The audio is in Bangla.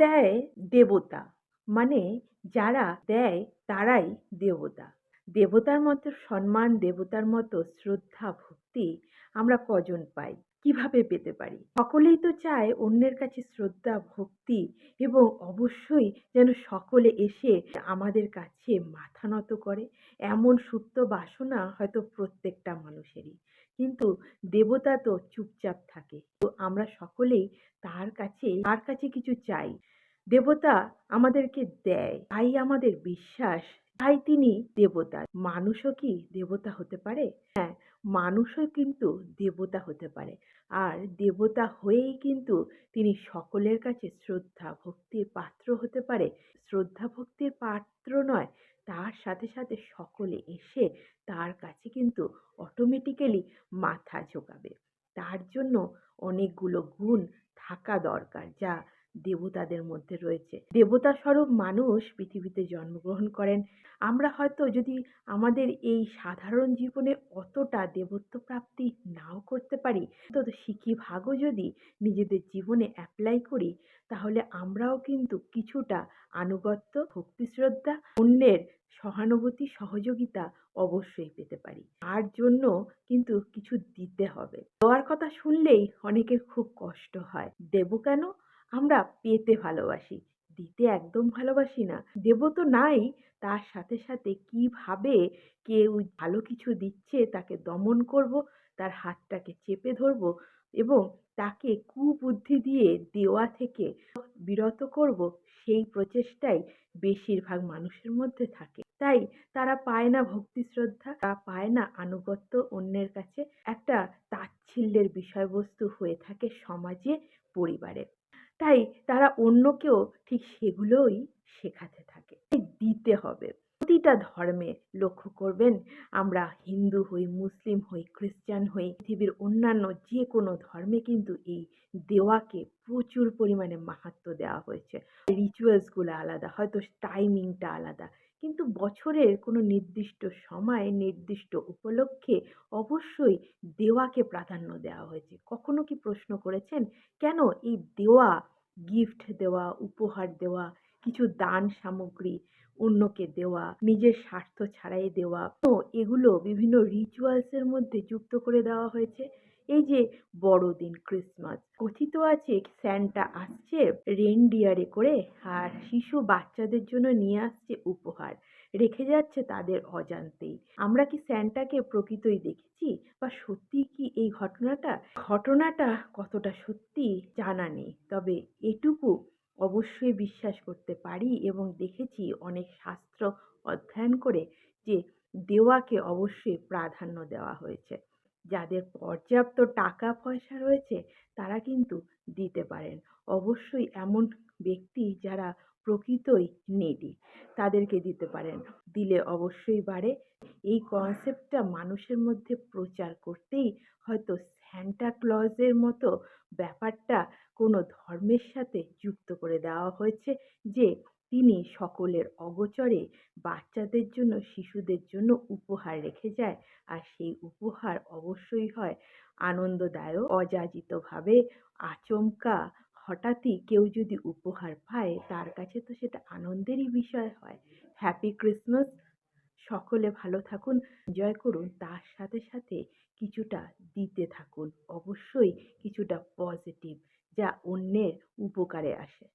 দেয় দেবতা। মানে যারা দেয় তারাই দেবতা। দেবতার মতো সম্মান, দেবতার মতো শ্রদ্ধা, ভক্তি আমরা কজন পাই? কীভাবে পেতে পারি? সকলেই তো চায় অন্যের কাছে শ্রদ্ধা, ভক্তি এবং অবশ্যই যেন সকলে এসে আমাদের কাছে মাথা নত করে। এমন সুপ্ত বাসনা হয়তো প্রত্যেকটা মানুষেরই। কিন্তু দেবতা তো চুপচাপ থাকে। তো আমরা সকলেই তার কাছে তার কাছে কিছু চাই। দেবতা আমাদেরকে দেয়, তাই আমাদের বিশ্বাস, তাই তিনি দেবতা। মানুষও কি দেবতা হতে পারে? হ্যাঁ মানুষও কিন্তু দেবতা হতে পারে। আর দেবতা হয়েই কিন্তু তিনি সকলের কাছে শ্রদ্ধা ভক্তির পাত্র হতে পারে। শ্রদ্ধা ভক্তির পাত্র নয়, তার সাথে সাথে সকলে এসে তার কাছে কিন্তু অটোমেটিক্যালি মাথা ঝোঁকাবে। তার জন্য অনেকগুলো গুণ থাকা দরকার, যা দেবতাদের মধ্যে রয়েছে। দেবতা স্বরূপ মানুষ পৃথিবীতে জন্মগ্রহণ করেন। আমরা হয়তো যদি আমাদের এই সাধারণ জীবনে অতটা দেবত্ব প্রাপ্তি নাও করতে পারি তো শিখি ভাগও যদি নিজেদের জীবনে অ্যাপ্লাই করি, তাহলে আমরাও কিন্তু কিছুটা আনুগত্য ভক্তি শ্রদ্ধা অন্যের সহানুভূতি, সহযোগিতা অবশ্যই পেতে পারি। তার জন্য কিন্তু কিছু দিতে হবে। দেওয়ার কথা শুনলেই অনেকের খুব কষ্ট হয়। দেব কেন? আমরা পেতে ভালোবাসি। দিতে একদম ভালোবাসি না। দেব তো নাই, তার সাথে সাথে কীভাবে কেউ ভালো কিছু দিচ্ছে তাকে দমন করব, তার হাতটাকে চেপে ধরব এবং তাকে কুবুদ্ধি দিয়ে দেওয়া থেকে বিরত করব, সেই প্রচেষ্টাই বেশিরভাগ মানুষের মধ্যে থাকে। তাই তারা পায় না ভক্তি শ্রদ্ধা, তারা পায় না আনুগত্য অন্যের কাছে। একটা তাচ্ছিল্যের বিষয়বস্তু হয়ে থাকে সমাজে, পরিবারে। তাই তারা অন্যকেও ঠিক সেগুলোই শেখাতে থাকে। দিতে হবে। প্রতিটা ধর্মে লক্ষ্য করবেন, আমরা হিন্দু হই, মুসলিম হই, খ্রিস্টান হই, পৃথিবীর অন্যান্য যে কোনো ধর্মে কিন্তু এই দেওয়াকে প্রচুর পরিমাণে মাহাত্ম দেওয়া হয়েছে। রিচুয়ালসগুলো আলাদা, হয়তো টাইমিংটা আলাদা, কিন্তু বছরের কোনো নির্দিষ্ট সময়ে, নির্দিষ্ট উপলক্ষে অবশ্যই দেওয়াকে প্রাধান্য দেওয়া হয়েছে। কখনো কি প্রশ্ন করেছেন, কেন এই দেওয়া গিফট দেওয়া, উপহার দেওয়া, কিছু দান সামগ্রী অন্যকে দেওয়া, নিজের স্বার্থ ছাড়াই দেওয়া। তো এগুলো বিভিন্ন রিচুয়ালসের মধ্যে যুক্ত করে দেওয়া হয়েছে। এই যে বড়দিন ক্রিসমাস কথিত আছে স্যান্টা আসছে রেনডিয়ারে করে আর শিশু বাচ্চাদের জন্য নিয়ে আসছে উপহার। রেখে যাচ্ছে তাদের অজান্তেই। আমরা কি স্যান্টাকে প্রকৃতই দেখেছি? বা সত্যি কি এই ঘটনাটা ঘটনাটা কতটা সত্যি জানা নেই। তবে এটুকু অবশ্যই বিশ্বাস করতে পারি এবং দেখেছি অনেক শাস্ত্র অধ্যয়ন করে যে দেওয়াকে অবশ্যই প্রাধান্য দেওয়া হয়েছে। যাদের পর্যাপ্ত টাকা পয়সা রয়েছে, তারা কিন্তু দিতে পারেন। অবশ্যই এমন ব্যক্তি যারা প্রকৃতই নেডি তাদেরকে দিতে পারেন। দিলে অবশ্যই বাড়ে। এই কনসেপ্টটা মানুষের মধ্যে প্রচার করতেই হয়তো স্যান্টা ক্লজের মতো ব্যাপারটা কোনো ধর্মের সাথে যুক্ত করে দেওয়া হয়েছে যে তিনি সকলের অগোচরে বাচ্চাদের জন্য, শিশুদের জন্য উপহার রেখে যায় আর সেই উপহার অবশ্যই হয় আনন্দদায়ক, অযাচিতভাবে, আচমকা হঠাৎই কেউ যদি উপহার পায়, তার কাছে তো সেটা আনন্দেরই বিষয় হয়। হ্যাপি ক্রিসমাস সকলে ভালো থাকুন জয় করুন, তার সাথে সাথে কিছুটা দিতে থাকুন। অবশ্যই কিছুটা পজিটিভ যা অন্যের উপকারে আসে।